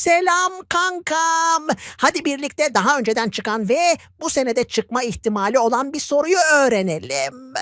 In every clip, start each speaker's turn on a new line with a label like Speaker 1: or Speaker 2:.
Speaker 1: Selam kankam. Hadi birlikte daha önceden çıkan ve bu senede çıkma ihtimali olan bir soruyu öğrenelim.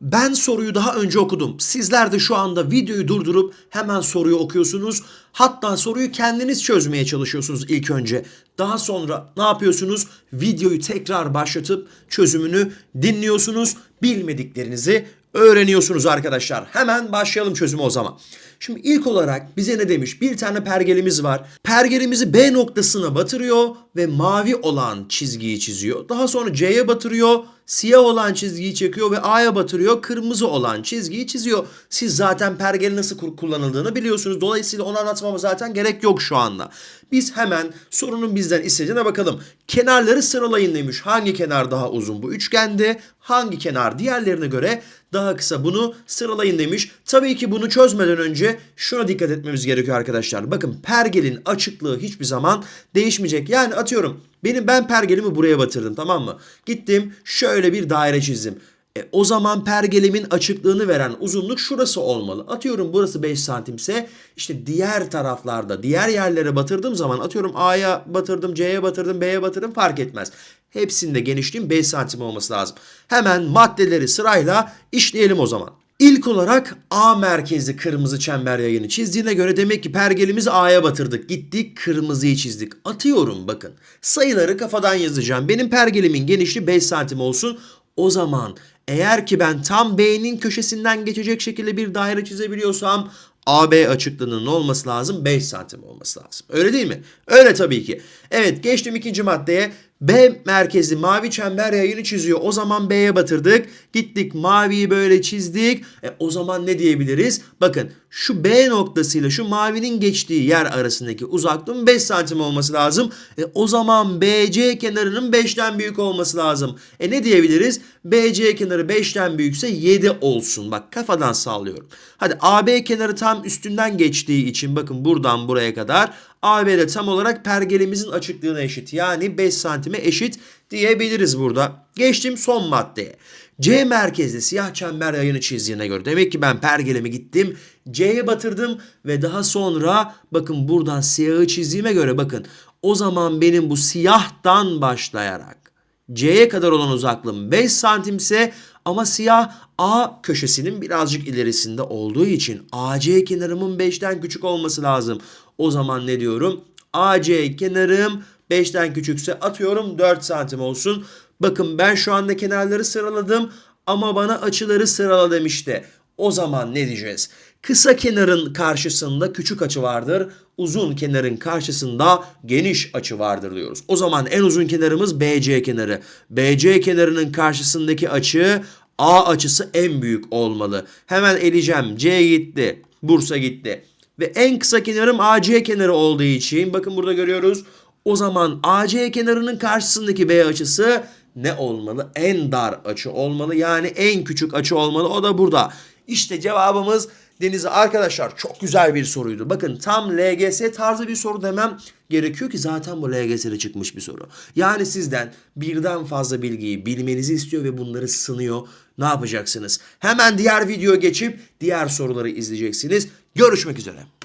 Speaker 2: Ben soruyu daha önce okudum. Sizler de şu anda videoyu durdurup hemen soruyu okuyorsunuz. Hatta soruyu kendiniz çözmeye çalışıyorsunuz ilk önce. Daha sonra ne yapıyorsunuz? Videoyu tekrar başlatıp çözümünü dinliyorsunuz. Bilmediklerinizi öğreniyorsunuz arkadaşlar. Hemen başlayalım çözümü o zaman. Şimdi ilk olarak bize ne demiş? Bir tane pergelimiz var. Pergelimizi B noktasına batırıyor ve mavi olan çizgiyi çiziyor. Daha sonra C'ye batırıyor, siyah olan çizgiyi çekiyor ve A'ya batırıyor, kırmızı olan çizgiyi çiziyor. Siz zaten pergeli nasıl kullanıldığını biliyorsunuz. Dolayısıyla onu anlatmama zaten gerek yok şu anda. Biz hemen sorunun bizden istediğine bakalım. Kenarları sıralayın demiş. Hangi kenar daha uzun bu üçgende? Hangi kenar diğerlerine göre daha kısa bunu sıralayın demiş. Tabii ki bunu çözmeden önce şuna dikkat etmemiz gerekiyor arkadaşlar. Bakın pergelin açıklığı hiçbir zaman değişmeyecek. Yani atıyorum benim ben pergelimi buraya batırdım tamam mı? Gittim şöyle bir daire çizdim. E, o zaman pergelimin açıklığını veren uzunluk şurası olmalı. Atıyorum burası 5 santimse işte diğer taraflarda diğer yerlere batırdığım zaman atıyorum A'ya batırdım, C'ye batırdım, B'ye batırdım fark etmez. Hepsinde genişliğin 5 santim olması lazım. Hemen maddeleri sırayla işleyelim o zaman. İlk olarak A merkezli kırmızı çember yayını çizdiğine göre demek ki pergelimizi A'ya batırdık. Gittik kırmızıyı çizdik. Atıyorum bakın. Sayıları kafadan yazacağım. Benim pergelimin genişliği 5 santim olsun. O zaman eğer ki ben tam B'nin köşesinden geçecek şekilde bir daire çizebiliyorsam AB açıklığının olması lazım? 5 santim olması lazım. Öyle değil mi? Öyle tabii ki. Evet geçtim ikinci maddeye. B merkezli mavi çember yayını çiziyor. O zaman B'ye batırdık. Gittik maviyi böyle çizdik. E, o zaman ne diyebiliriz? Bakın şu B noktasıyla şu mavinin geçtiği yer arasındaki uzaklığın 5 santim olması lazım. E, o zaman BC kenarının 5'ten büyük olması lazım. E ne diyebiliriz? BC kenarı 5'ten büyükse 7 olsun. Bak kafadan sağlıyorum. Hadi AB kenarı tam üstünden geçtiği için bakın buradan buraya kadar AB de tam olarak pergelimizin açıklığına eşit. Yani 5 santime eşit diyebiliriz burada. Geçtim son maddeye. C merkezli siyah çember yayını çizdiğine göre demek ki ben pergelemi gittim C'ye batırdım ve daha sonra bakın buradan siyahı çizdiğime göre bakın o zaman benim bu siyahtan başlayarak C'ye kadar olan uzaklığım 5 santimse ama siyah A köşesinin birazcık ilerisinde olduğu için AC kenarımın 5'ten küçük olması lazım. O zaman ne diyorum? AC kenarım 5'ten küçükse atıyorum 4 santim olsun. Bakın ben şu anda kenarları sıraladım ama bana açıları sırala demişti. O zaman ne diyeceğiz? Kısa kenarın karşısında küçük açı vardır. Uzun kenarın karşısında geniş açı vardır diyoruz. O zaman en uzun kenarımız BC kenarı. BC kenarının karşısındaki açı A açısı en büyük olmalı. Hemen eleyeceğim. C gitti. Bursa gitti. Ve en kısa kenarım AC kenarı olduğu için bakın burada görüyoruz. O zaman AC kenarının karşısındaki B açısı ne olmalı? En dar açı olmalı. Yani en küçük açı olmalı. O da burada. İşte cevabımız Denizli arkadaşlar çok güzel bir soruydu. Bakın tam LGS tarzı bir soru demem gerekiyor ki zaten bu LGS'de çıkmış bir soru. Yani sizden birden fazla bilgiyi bilmenizi istiyor ve bunları sınıyor. Ne yapacaksınız? Hemen diğer videoya geçip diğer soruları izleyeceksiniz. Görüşmek üzere.